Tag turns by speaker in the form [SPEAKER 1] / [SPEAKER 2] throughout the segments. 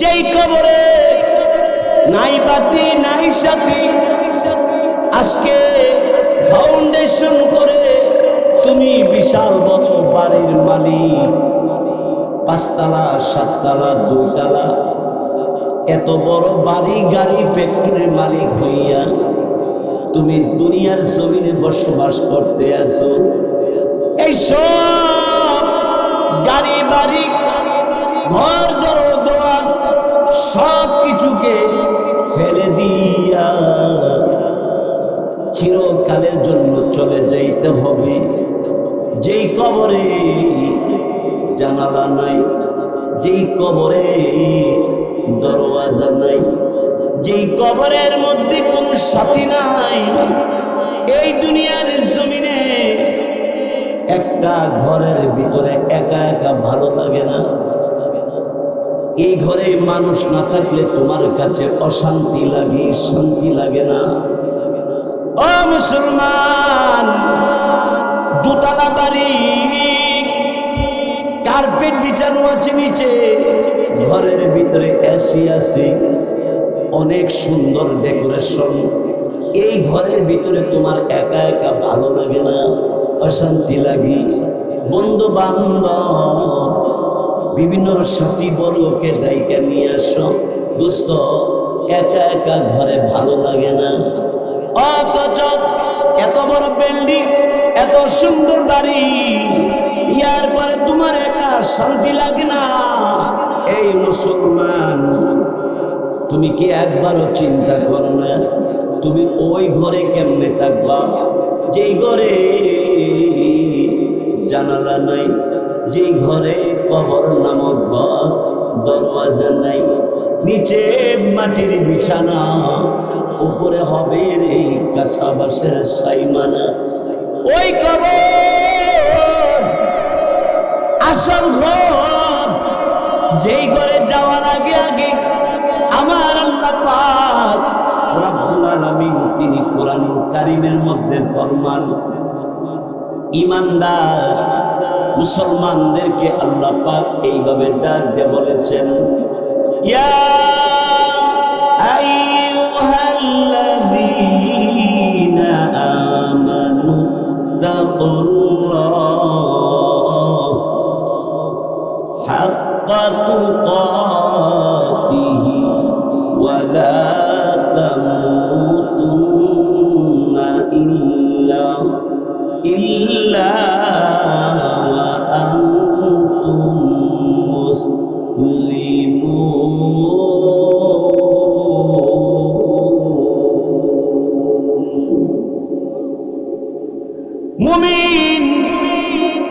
[SPEAKER 1] যেই কবরে নাই বাতি, নাই সাথী, আজকে ফাউন্ডেশন করে তুমি বিশাল বড় বাড়ির মালিক। পাঁচতলা, সাততলা দুতলা এত বড় বাড়ি, গাড়ি ফ্যাক্টরির মালিক হইয়া তুমি দুনিয়ার জমিনে বসবাস করতে আছো। এই সব সব কিছুকে ফেলে দিয়া চিরকালের জন্য চলে যাইতে হবে। যেই কবরে জানালা নাই, যেই কবরে দরওয়াজা নাই, যেই কবরের মধ্যে কোন সাথী নাই, এই দুনিয়ার জমিনে একটা ঘরের ভিতরে একা একা ভালো লাগে না। এই ঘরে মানুষ না থাকলে তোমার কাছে অশান্তি লাগে, শান্তি লাগে না। ও মুসলমান, দুতলা বাড়ি কার্পেট বিছানো আছে নিচে, ঘরের ভিতরে এসি আছে, অনেক সুন্দর ডেকোরেশন এই ঘরের ভিতরে তোমার একা একা ভালো লাগে না, অশান্তি লাগে। বন্ধু বান্ধব বিভিন্ন সাথী বর্গকে দায়িকা নিয়ে আসো। দুস্থ একা একা ঘরে ভালো লাগে না। এত বড় বিল্ডিং, এত সুন্দর বাড়ি, ইয়ার পরে তোমার একা শান্তি লাগে না। এই মুসলমান, তুমি কি একবারও চিন্তা করো না? তুমি ওই ঘরে কেমনে থাকবা? যেই ঘরে জানালা নাই যেই ঘরে কবর নামক ঘর, দরওয়াজা নাই। নিচে মাটির বিছানা, উপরে হবে রে কাঁসাবাসের সাইমানা। ওই কবর, আসল ঘর, যেই ঘরে যাওয়ার আগে আগে আমার আল্লাহ পাক রব্বুল আলামিন তিনি কোরআন কারিমের মধ্যে ফরমান ইমানদার। মুসলমানদেরকে আল্লাহ পাক এইভাবে ডাক দিয়ে বলেছেন ইয়া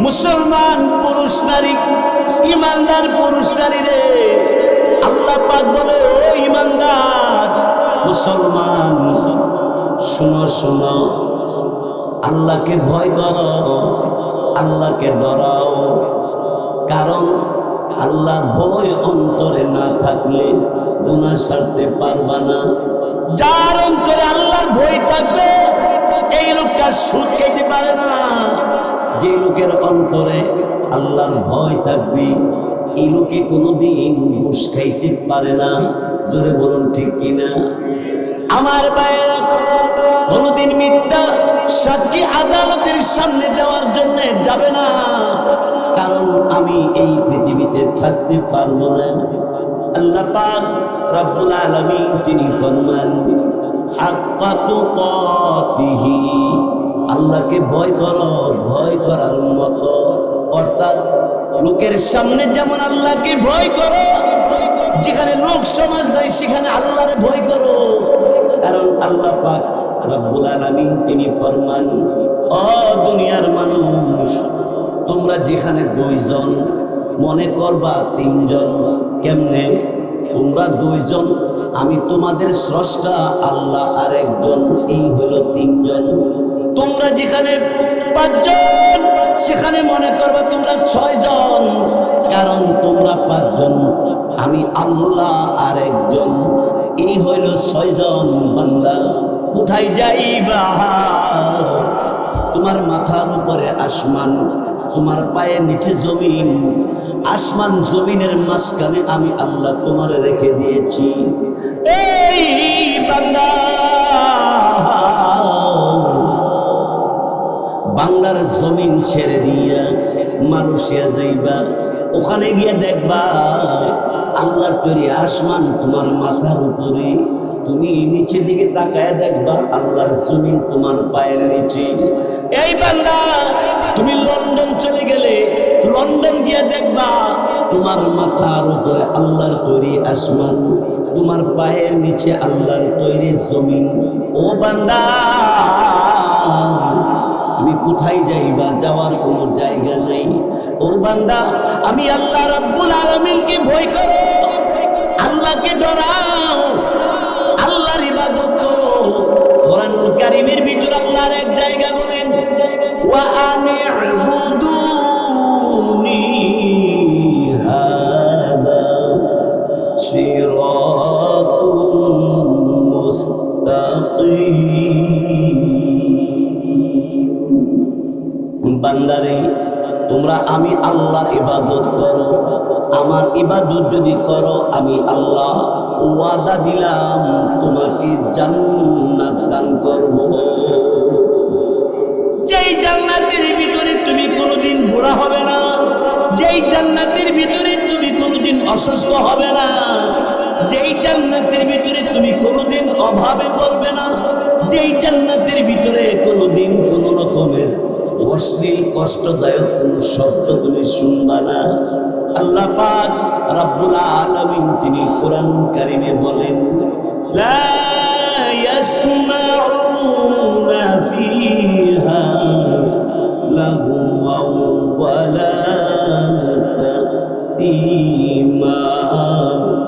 [SPEAKER 1] মুসলমান পুরুষ, নারী, ইমানদার পুরুষ, নারী রে। আল্লাহ পাক বলে, ও ইমানদার, মুসলমান, শুনো শুনো। আল্লাহকে ভয় করো, আল্লাহকে ডরাও। কারণ আল্লাহ ভয় অন্তরে না থাকলে গুণা সারতে পারবা না। যার অন্তরে আল্লাহর ভয় থাকবে, এই লোকটা সুদ খাইতে পারে না। যে লোকের অন্তরে আল্লাহর ভয় থাকবে, এই লোকে কোনোদিন ঘুষ খাইতে পারে না। জোরে বলুন ঠিক কিনা? আমার কোনোদিন মিথ্যা সাক্ষী আদালতের সামনে দেওয়ার জন্য যাবে না। কারণ আমি এই পৃথিবীতে থাকতে পারব না। আল্লাহ পাক রব্বুল আলামিন তিনি ফরমান, হাক্কা তুকাতিহি। আল্লাহকে ভয় করো, ভয় করার মতো। অর্থাৎ লোকের সামনে যেমন আল্লাহকে ভয় করো, যেখানে লোক সমাজ নাই, সেখানে আল্লাহরে ভয় করো। কারণ আল্লাহ পাক রব্বুল আলামিন তিনি ফরমান ও দুনিয়ার মানুষ, তোমরা যেখানে দুইজন মনে করবা তিনজন, কেমনে? তোমরা দুইজন, আমি তোমাদের স্রষ্টা, আল্লাহ আর একজন এই হলো তোমরা যেখানে পাঁচজন, সেখানে মনে করবা তোমরা ছয়জন। কারণ তোমরা পাঁচজন, আমি আল্লাহ আর একজন এই হইল ছয়জন বান্দা। কোথায় যাইবা? তোমার মাথার উপরে আসমান, তোমার পায়ের নিচে জমিন। আসমান জমিনের মাঝখানে আমি আল্লাহ তোমার রেখে দিয়েছি। জমিন ছেড়ে দিয়া মালয়েশিয়া যাইবা। ওখানে গিয়ে দেখবা, আল্লাহর তৈরি আসমান তোমার মাথার উপরে। তুমি নিচে দিকে তাকায় দেখবা, আল্লাহর জমিন তোমার পায়ের নিচে। এই বান্দা, তুমি লন্ডন চলে গেলে, লন্ডন গিয়ে দেখবা, তোমার মাথার উপরে আল্লাহর তৈরি আসমান, তোমার পায়ের নিচে আল্লাহর তৈরি জমিন। ও বান্দা তুমি কোথায় যাইবা, যাওয়ার কোনো জায়গা নেই। ও বান্দা, আমি আল্লাহ রাব্বুল আলামিনকে ভয় করো। আল্লাহকে ডরাও। আল্লাহর ইবাদত করো। কোরআন কারীমের ভিতর আল্লাহর এক জায়গা বলেন, ওয়া আনি'বুদুনি বান্দারে, তোমরা আমি আল্লাহর ইবাদত করো। আমার ইবাদত যদি করো, আমি আল্লাহ ওয়াদা দিলাম, তোমাকে জান্নাত দান করব। যেই জান্নাতের ভিতরে তুমি কোনোদিন বুড়া হবে না, যেই জান্নাতের ভিতরে তুমি কোনোদিন অসুস্থ হবে না, যেই জান্নাতের ভিতরে তুমি কোনোদিন অভাবে পড়বে না, যেই জান্নাতের ভিতরে কোনোদিন কোনো রকমের অশ্লীল, কষ্টদায়ক কোনো শব্দ তুমি শুনবা না। আল্লাহ পাক রাব্বুল আলামিন তিনি কোরআন কারিমে বলেন